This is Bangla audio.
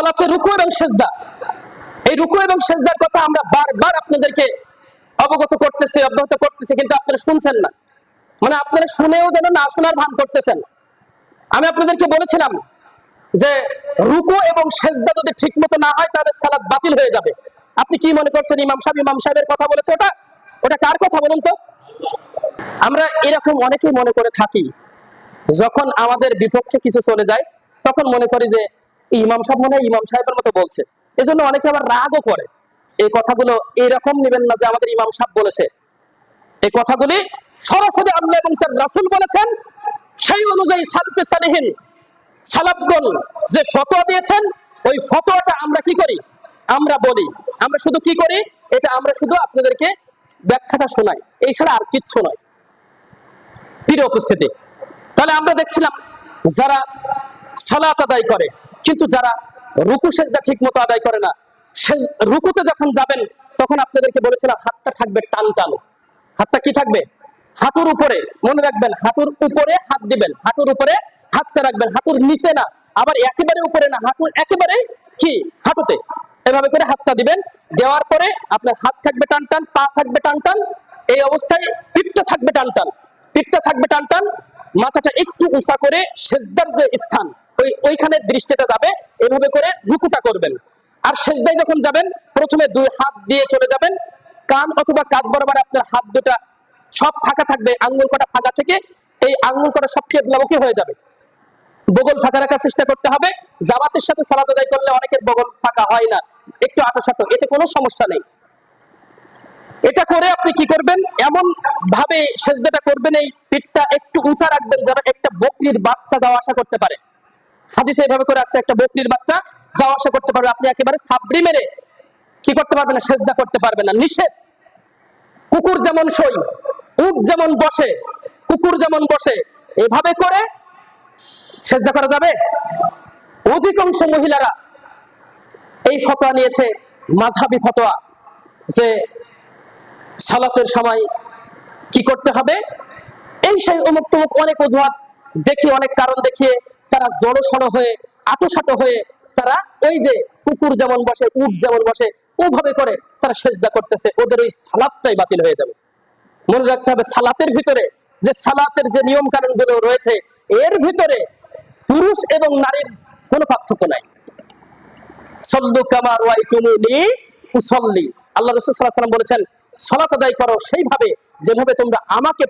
সালাতে রুকু এবং সেজদা। এই রুকু এবং সেজদার কথা আমরা বারবার আপনাদেরকে অবগত করতেছি, অব্যাহত করতেছি, কিন্তু আপনারা শুনছেন না। মানে আপনারা শুনেও যেন না শোনার ভান করতেছেন। আমি আপনাদেরকে বলেছিলাম যে রুকু এবং সেজদা যদি ঠিক মতো না হয়, তাহলে সালাদ বাতিল হয়ে যাবে। আপনি কি মনে করছেন, ইমাম সাহেব, ইমাম সাহেবের কথা বলেছে ওটা? ওটা কার কথা বলুন তো? আমরা এরকম অনেকেই মনে করে থাকি, যখন আমাদের বিপক্ষে কিছু চলে যায়, তখন মনে করি যে ইমাম সাহেব মনে ইমাম সাহেবের মতো বলছে। এজন্য অনেকে আবার রাগও করে। এই কথাগুলো এরকম নেবেন না যে আমাদের ইমাম সাহেব বলেছে। এই কথাগুলি সরাসরি আল্লাহ এবং তার রাসূল বলেছেন। সেই অনুযায়ী সালফে সালেহীন সালাফগণ যে ফতোয়া দিয়েছেন, ওই ফতোয়াটা আমরা কি করি? আমরা বলি। আমরা শুধু কি করি? এটা আমরা শুধু আপনাদেরকে ব্যাখ্যাটা শোনাই। এই ছাড়া আর কিচ্ছু নয়। প্রিয় উপস্থিতি, তাহলে আমরা দেখছিলাম যারা সালাত আদায় করে কিন্তু যারা রুকু সেজদা ঠিক মতো আদায় করে না রুকুতে যখন যাবেন, তখন আপনাদেরকে বলেছিলাম, হাতটা থাকবে টান টান। হাতটা কি থাকবে? হাঁটুর উপরে। মনে রাখবেন হাঁটুর উপরে হাত দিবেন হাঁটুর উপরে হাতটা রাখবেন হাঁটুর নিচে না। আবার একেবারে উপরে না হাঁটুর একেবারে কি? হাঁটুতে। এভাবে করে হাতটা দিবেন, দেওয়ার পরে আপনার হাত থাকবে টান টান, পা থাকবে টান টান, এই অবস্থায় পিঠটা থাকবে টান টান, পিঠটা থাকবে টান টান, মাথাটা একটু উঁচা করে সেজদার যে স্থান ওই ওইখানে দৃষ্টিটা যাবে, এভাবে করে রুকুটা করবেন। আর সেজদায় যখন যাবেন, প্রথমে দুই হাত দিয়ে চলে যাবেন। কান অথবা কাঁধ বরাবর আপনার হাত দুটা সব ফাঁকা থাকবে, আঙ্গুল কটা ফাঁকা থেকে এই আঙ্গুল কটা সব কেবলামুখী হয়ে যাবে। বগল ফাঁকা রাখার চেষ্টা করতে হবে। জামাতের সাথে সালাত আদায় করলে অনেকের বগল ফাঁকা হয় না। একটু আটাশাট এতে কোনো সমস্যা নেই। এটা করে আপনি কি করবেন? এমন ভাবে সেজদাটা করবেন, এই পিঠটা একটু উঁচা রাখবেন, যেন একটা বকরির বাচ্চা যাওয়া আসা করতে পারে। হাদিসে এইভাবে করে আসছে, একটা বকরির বাচ্চা যাওয়া আসা করতে পারবে, আপনি একেবারে সাবরি মেরে কি করতে পারবেন না, সেজদা করতে পারবেন না, নিষেধ। কুকুর যেমন সই, উট যেমন বসে, কুকুর যেমন বসে, এভাবে করে সেজদা করা যাবে? অধিকাংশ মহিলারা এই ফতোয়া নিয়েছে, মাঝহাবি ফতোয়া যে সালাতের সময় কি করতে হবে? এই সেই অমুক তমুক অনেক অজুহাত, দেখি অনেক কারণ দেখিয়ে তারা জড়সড় হয়ে আটোসাটো হয়ে তারা ওই যে কুকুর যেমন বসে, উট যেমন বসে, ওভাবে করে তারা সেজদা করতেছে। ওদের ওই সালাতটাই বাতিল হয়ে যাবে। মনে রাখতে হবে, সালাতের ভিতরে যে সালাতের যে নিয়ম কানুনগুলো রয়েছে, এর ভিতরে পুরুষ এবং নারীর কোনো পার্থক্য নাই। সল্লু কামার ওয়াই তুমুনি উসল্লি। আল্লাহ রসুল সাল্লাহ সাল্লাম বলেছেন, সলাত আদায় করো সেইভাবে যেভাবে তোমরা আমাকে